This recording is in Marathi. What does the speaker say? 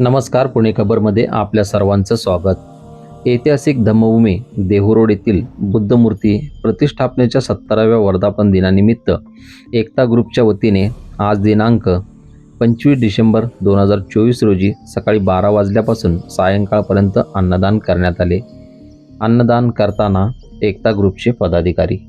नमस्कार पुणे खबरमध्ये आपल्या सर्वांचं स्वागत. ऐतिहासिक धम्मभूमी देहुरोड येथील बुद्धमूर्ती प्रतिष्ठापनेच्या सत्तराव्या वर्धापन दिनानिमित्त एकता ग्रुपच्या वतीने आज दिनांक पंचवीस डिसेंबर दोन हजार चोवीस रोजी सकाळी बारा वाजल्यापासून सायंकाळपर्यंत अन्नदान करण्यात आले. अन्नदान करताना एकता ग्रुपचे पदाधिकारी.